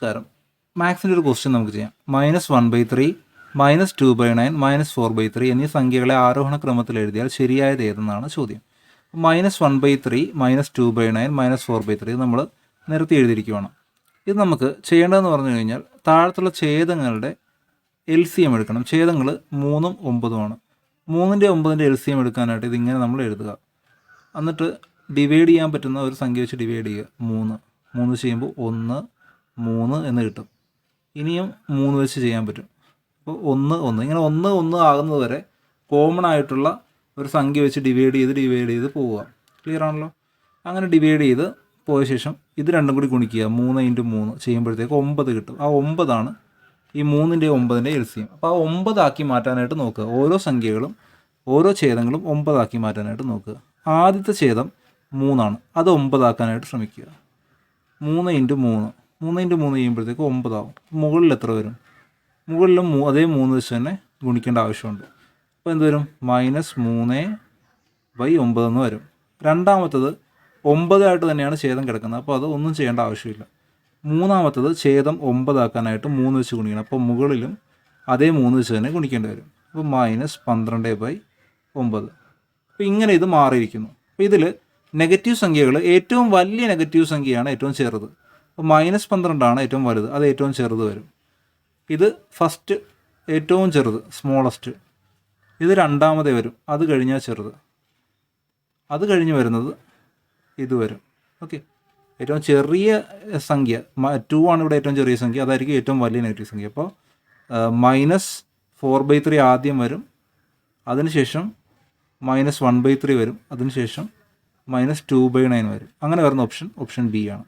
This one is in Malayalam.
നമസ്കാരം മാത്സിന്റെ ഒരു ക്വസ്റ്റ്യൻ നമുക്ക് ചെയ്യാം. Minus one by three minus two by nine minus four by three എന്നീ സംഖ്യകളെ ആരോഹണ ക്രമത്തിൽ എഴുതിയാൽ ശരിയായത് ഏതെന്നാണ് ചോദ്യം. Minus one by three minus two by nine minus four by three നമ്മൾ നിരത്തി എഴുതിയിരിക്കുവാണ്. ഇത് നമുക്ക് ചെയ്യേണ്ടതെന്ന് പറഞ്ഞു കഴിഞ്ഞാൽ താഴത്തുള്ള ഛേദങ്ങളുടെ എൽ സി എം എടുക്കണം. ഛേദങ്ങൾ മൂന്നും ഒമ്പതുമാണ് മൂന്നിന്റെ ഒമ്പതിന്റെ എൽ സി എം എടുക്കാനായിട്ട് ഇതിങ്ങനെ നമ്മൾ എഴുതുക. എന്നിട്ട് ഡിവൈഡ് ചെയ്യാൻ പറ്റുന്ന ഒരു സംഖ്യ വെച്ച് ഡിവൈഡ് ചെയ്യുക. മൂന്ന്. മൂന്ന് ചെയ്യുമ്പോൾ ഒന്ന് മൂന്ന് എന്ന് കിട്ടും. ഇനിയും മൂന്ന് വെച്ച് ചെയ്യാൻ പറ്റും. അപ്പോൾ ഒന്ന് ഒന്ന്. ഇങ്ങനെ ഒന്ന് ഒന്ന് ആകുന്നത് വരെ കോമൺ ആയിട്ടുള്ള ഒരു സംഖ്യ വെച്ച് ഡിവൈഡ് ചെയ്ത് ഡിവൈഡ് ചെയ്ത് പോവുക. ക്ലിയർ ആണല്ലോ? അങ്ങനെ ഡിവൈഡ് ചെയ്ത് പോയ ശേഷം ഇത് രണ്ടും കൂടി ഗുണിക്കുക. മൂന്ന് ഇന്റു മൂന്ന് ചെയ്യുമ്പോഴത്തേക്ക് ഒമ്പത് കിട്ടും. ആ ഒമ്പതാണ് ഈ മൂന്നിന്റെ ഒമ്പതിന്റെ എൽ സി എം അപ്പോൾ ആ ഒമ്പതാക്കി മാറ്റാനായിട്ട് നോക്കുക. ഓരോ സംഖ്യകളും ഓരോ ഛേദങ്ങളും ഒമ്പതാക്കി മാറ്റാനായിട്ട് നോക്കുക. ആദ്യത്തെ ഛേദം മൂന്നാണ്. അത് ഒമ്പതാക്കാനായിട്ട് ശ്രമിക്കുക. മൂന്ന് ഇന്റു മൂന്ന്. മൂന്ന് ഇന്റു മൂന്ന് ചെയ്യുമ്പോഴത്തേക്ക് ഒമ്പതാവും. മുകളിൽ എത്ര വരും? മുകളിലും മൂ അതേ മൂന്ന് വെച്ച് തന്നെ ഗുണിക്കേണ്ട ആവശ്യമുണ്ട്. അപ്പോൾ എന്ത് വരും? മൈനസ് മൂന്ന് ബൈ ഒമ്പതെന്ന് വരും. രണ്ടാമത്തത് ഒമ്പതായിട്ട് തന്നെയാണ് ഛേദം കിടക്കുന്നത്. അപ്പോൾ അത് ഒന്നും ചെയ്യേണ്ട ആവശ്യമില്ല. മൂന്നാമത്തത് ഛേദം ഒമ്പതാക്കാനായിട്ട് മൂന്ന് വെച്ച് ഗുണിക്കണം. അപ്പോൾ മുകളിലും അതേ മൂന്ന് വെച്ച് തന്നെ ഗുണിക്കേണ്ടി വരും. അപ്പോൾ മൈനസ് പന്ത്രണ്ട് ബൈ ഒമ്പത്. അപ്പോൾ ഇങ്ങനെ ഇത് മാറിയിരിക്കുന്നു. അപ്പോൾ ഇതിൽ നെഗറ്റീവ് സംഖ്യകൾ ഏറ്റവും വലിയ നെഗറ്റീവ് സംഖ്യയാണ് ഏറ്റവും ചെറുത്. അപ്പോൾ മൈനസ് പന്ത്രണ്ടാണ് ഏറ്റവും വലുത്. അത് ഏറ്റവും ചെറുത് വരും. ഇത് ഫസ്റ്റ് ഏറ്റവും ചെറുത് സ്മോളസ്റ്റ് ഇത് രണ്ടാമതേ വരും. അത് കഴിഞ്ഞാൽ ചെറുത്. അത് കഴിഞ്ഞ് വരുന്നത് ഇത് വരും. ഓക്കെ ഏറ്റവും ചെറിയ സംഖ്യ ടു ആണ് ഇവിടെ ഏറ്റവും ചെറിയ സംഖ്യ. അതായിരിക്കും ഏറ്റവും വലിയ നെഗറ്റീവ് സംഖ്യ. അപ്പോൾ മൈനസ് ഫോർ ബൈ ത്രീ ആദ്യം വരും. അതിനുശേഷം മൈനസ് വൺ ബൈ ത്രീ വരും. അതിനുശേഷം മൈനസ് ടു ബൈ നയൻ വരും. അങ്ങനെ വരുന്ന ഓപ്ഷൻ ഓപ്ഷൻ ബി ആണ്.